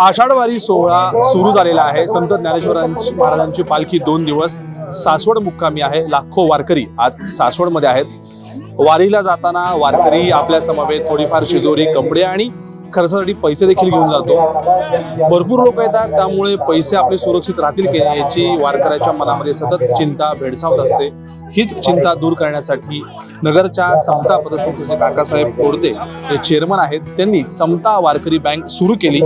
आषाढवारी सोहळा सुरू झालेला आहे. संत ज्ञानेश्वरांची महाराजांची पालखी दोन दिवस. सासवड मुक्कामी आहे. लाखो वारकरी आज सासवडमध्ये आहेत. वारीला जाताना वारकरी आपल्या समवेत थोडीफार शिजोरी कपडे आणि खर्चासाठी पैसे देखील घेऊन जातो. भरपूर लोक येतात त्यामुळे पैसे आपले सुरक्षित राहतील की याची वारकऱ्याच्या मनामध्ये सतत चिंता भेडसावत असते. हीच चिंता दूर करण्यासाठी नगरच्या समता पतसंस्थेचे काकासाहेब कोरते जे चेअरमन आहेत. त्यांनी समता वारकरी बँक सुरू केली.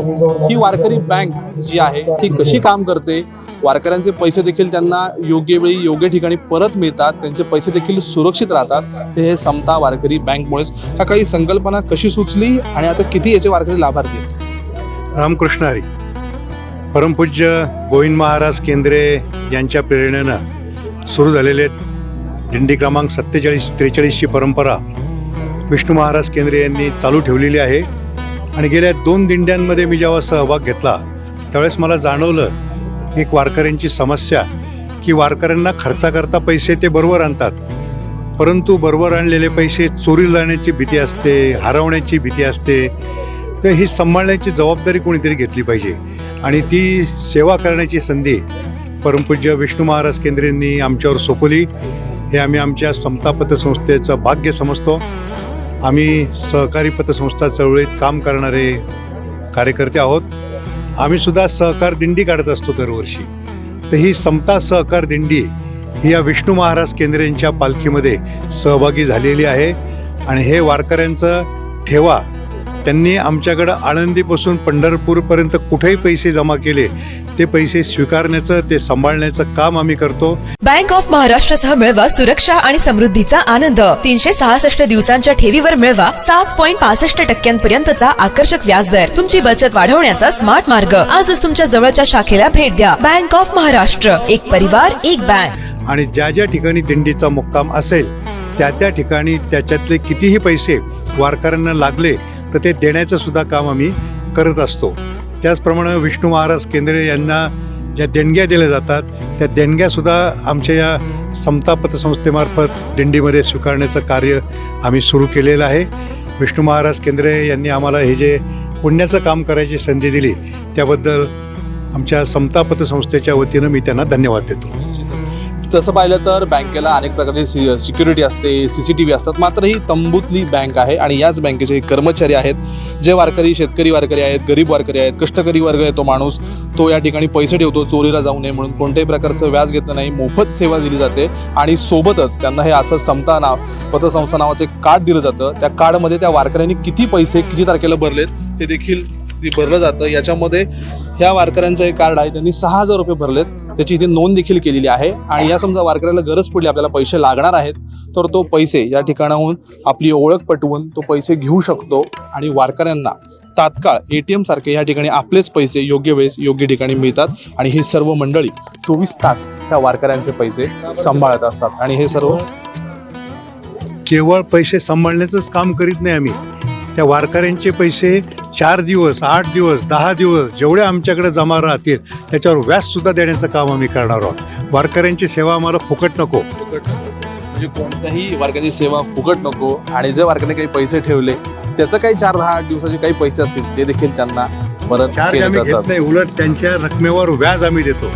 ही वारकरी बँक जी आहे ती कशी काम करते? वारकऱ्यांचे पैसे देखील त्यांना योग्य वेळी योग्य ठिकाणी परत मिळतात. त्यांचे पैसे देखील सुरक्षित राहतात. ते हे समता वारकरी बँकमुळेच ह्या काही संकल्पना कशी सुचली आणि आता किती याचे वारकरी लाभार्थी आहेत? रामकृष्ण हरी परमपूज्य गोविंद महाराज केंद्रे यांच्या प्रेरणेनं सुरू झालेले दिंडी क्रमांक सत्तेचाळीस त्रेचाळीसची परंपरा विष्णू महाराज केंद्रे यांनी चालू ठेवलेली आहे. आणि गेल्या दोन दिंड्यांमध्ये मी जेव्हा सहभाग घेतला त्यावेळेस मला जाणवलं एक वारकऱ्यांची समस्या की वारकऱ्यांना खर्चाकरता पैसे ते बरोबर आणतात. परंतु बरोबर आणलेले पैसे चोरी जाण्याची भीती असते हरवण्याची भीती असते. तर ही सांभाळण्याची जबाबदारी कोणीतरी घेतली पाहिजे. आणि ती सेवा करण्याची संधी परमपूज्य विष्णू महाराज केंद्रेंनी आमच्यावर सोपवली. हे आम्ही आमच्या समता पतसंस्थेचं भाग्य समजतो. आम्ही सहकारी पतसंस्था चळवळीत काम करणारे कार्यकर्ते आहोत. आम्ही सुद्धा सहकार दिंडी काढत असतो दरवर्षी. तर ही समता सहकार दिंडी ही या विष्णू महाराज केंद्रेंच्या पालखीमध्ये सहभागी झालेली आहे. आणि हे वारकऱ्यांचं ठेवा त्यांनी आमच्याकडं आळंदीपासून पंढरपूरपर्यंत कुठेही पैसे जमा केले ते पैसे स्वीकारण्याचं ते सांभाळण्याचं काम आम्ही करतो. बँक ऑफ महाराष्ट्रासह मिळवा सुरक्षा आणि समृद्धीचा आनंद. तीनशे सहासष्ट दिवसांच्या ठेवीवर मिळवा सात पॉईंट पासष्ट टक्क्यांपर्यंतचा आकर्षक व्याजदर. तुमची बचत वाढवण्याचा स्मार्ट मार्ग. आजच तुमच्या जवळच्या शाखेला भेट द्या. बँक ऑफ महाराष्ट्र एक परिवार एक बँक. आणि ज्या ज्या ठिकाणी दिंडीचा मुक्काम असेल त्या त्या ठिकाणी त्याच्यातले कितीही पैसे वारकऱ्यांना लागले तर ते देण्याचं सुद्धा काम आम्ही करत असतो. त्याचप्रमाणे विष्णू महाराज केंद्रे यांना ज्या देणग्या दिल्या जातात त्या देणग्यासुद्धा आमच्या या समता पतसंस्थेमार्फत दिंडीमध्ये स्वीकारण्याचं कार्य आम्ही सुरू केलेलं आहे. विष्णू महाराज केंद्रे यांनी आम्हाला हे जे पुण्याचं काम करायची संधी दिली त्याबद्दल आमच्या समता पतसंस्थेच्या वतीनं मी त्यांना धन्यवाद देतो. तसं पाहिलं तर बँकेला अनेक प्रकारची सि सिक्युरिटी असते सी सी टी व्ही असतात. मात्र ही तंबूतली बँक आहे आणि याच बँकेचे कर्मचारी आहेत. जे वारकरी शेतकरी वारकरी आहेत गरीब वारकरी आहेत कष्टकरी वर्ग आहे तो माणूस. तो या ठिकाणी पैसे ठेवतो चोरीला जाऊ नये म्हणून. कोणत्याही प्रकारचं व्याज घेतलं नाही मोफत सेवा दिली जाते. आणि सोबतच त्यांना हे असं समता नाव पतसंस्था नावाचं एक कार्ड दिलं जातं. त्या कार्डमध्ये त्या वारकऱ्यांनी किती पैसे किती तारखेला भरलेत ते देखील भरलं जातं. याच्यामध्ये ह्या वारकऱ्यांचं एक कार्ड आहे. त्यांनी सहा हजार रुपये भरलेत. त्याची इथे नोंद देखील केलेली आहे. आणि या समजा वारकऱ्याला गरज पडली आपल्याला पैसे लागणार आहेत तर तो पैसे या ठिकाणाहून आपली ओळख पटवून तो पैसे घेऊ शकतो. आणि वारकऱ्यांना तात्काळ ए टी सारखे या ठिकाणी आपलेच पैसे योग्य वेळेस योग्य ठिकाणी मिळतात. आणि ही सर्व मंडळी चोवीस तास त्या वारकऱ्यांचे पैसे सांभाळत असतात. आणि हे सर्व केवळ पैसे सांभाळण्याचंच काम करीत नाही आम्ही. त्या वारकऱ्यांचे पैसे चार दिवस आठ दिवस दहा दिवस जेवढे आमच्याकडे जमा राहतील त्याच्यावर व्याज सुद्धा देण्याचं काम आम्ही करणार आहोत. वारकऱ्यांची सेवा आम्हाला फुकट नको. म्हणजे कोणत्याही वारकऱ्याची सेवा फुकट नको आणि जे वारकऱ्याने काही पैसे ठेवले त्याचं काही चार दहा आठ दिवसाचे काही पैसे असतील ते देखील त्यांना परत नाही उलट त्यांच्या रकमेवर व्याज आम्ही देतो.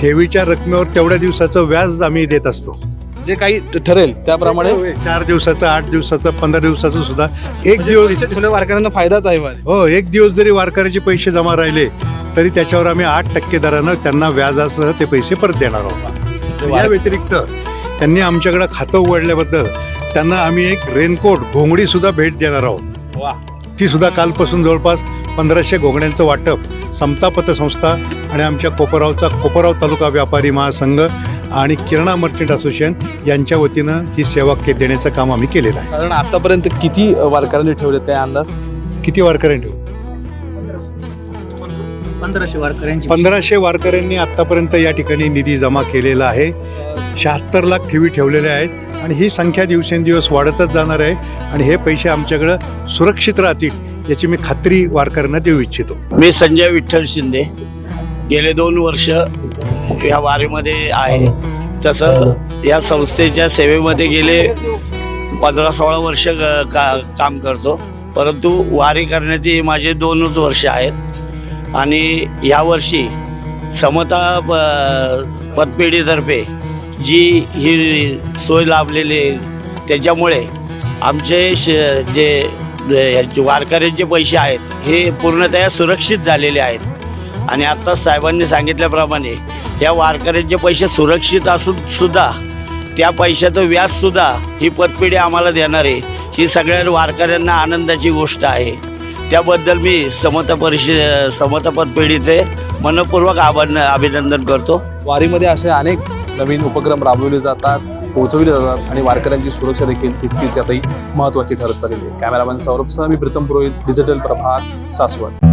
ठेवीच्या रकमेवर तेवढ्या दिवसाचं व्याज आम्ही देत असतो. जे काही ठरेल त्याप्रमाणे चार दिवसाचं आठ दिवसाचं पंधरा दिवसाचं सुद्धा एक दिवस पैसे ठेवल्या वारकऱ्यांना फायदाच आहे. हो एक दिवस जरी वारकऱ्याचे पैसे जमा राहिले तरी त्याच्यावर आम्ही आठ टक्के दरानं त्यांना व्याजासह ते पैसे परत देणार आहोत या व्यतिरिक्त त्यांनी आमच्याकडे खातं उघडल्याबद्दल त्यांना आम्ही एक रेनकोट घोंगडी सुद्धा भेट देणार आहोत. ती सुद्धा कालपासून जवळपास पंधराशे घोंगड्यांचं वाटप समता पतसंस्था आणि आमच्या कोपरावचा कोपराव तालुका व्यापारी महासंघ आणि किराणा मर्चंट असोसिएशन यांच्या वतीनं ही सेवा के देण्याचं काम आम्ही केलेलं आहे. कारण आतापर्यंत किती वारकऱ्यांनी ठेवलेत काय अंदाज? किती वारकऱ्यांनी ठेवू? पंधराशे वारकऱ्यांची. पंधराशे वारकऱ्यांनी आतापर्यंत या ठिकाणी निधी जमा केलेला आहे. शहात्तर लाख ठेवी ठेवलेल्या आहेत आणि ही संख्या दिवसेंदिवस वाढतच जाणार आहे आणि हे पैसे आमच्याकडं सुरक्षित राहतील याची मी खात्री वारकऱ्यांना देऊ इच्छितो. मी संजय विठ्ठल शिंदे. गेले दोन वर्ष या वारीमध्ये आहे. तसं या संस्थेच्या सेवेमध्ये गेले पंधरा सोळा वर्ष का काम करतो. परंतु वारी करण्याची माझे दोनच वर्ष आहेत. आणि यावर्षी समता प पतपेढीतर्फे जी ही सोय लाभलेली त्याच्यामुळे आमचे श जे वारकऱ्यांचे पैसे आहेत हे पूर्णतः सुरक्षित झालेले आहेत. आणि आत्ता साहेबांनी सांगितल्याप्रमाणे या वारकऱ्यांचे पैसे सुरक्षित असून सुद्धा त्या पैशाचं व्याजसुद्धा ही पतपिढी आम्हाला देणार आहे. ही सगळ्या वारकऱ्यांना आनंदाची गोष्ट आहे. त्याबद्दल मी समता परिषद समता पतपिढीचे मनपूर्वक आभार अभिनंदन करतो. वारीमध्ये असे अनेक नवीन उपक्रम राबवले जातात पोहोचविले जातात आणि वारकऱ्यांची सुरक्षा देखील तितकीच यातही महत्त्वाची ठरत चाललेली आहे. कॅमेरामॅन सौरभ सह मी प्रीतम पुरोहित डिजिटल प्रभात सासवड.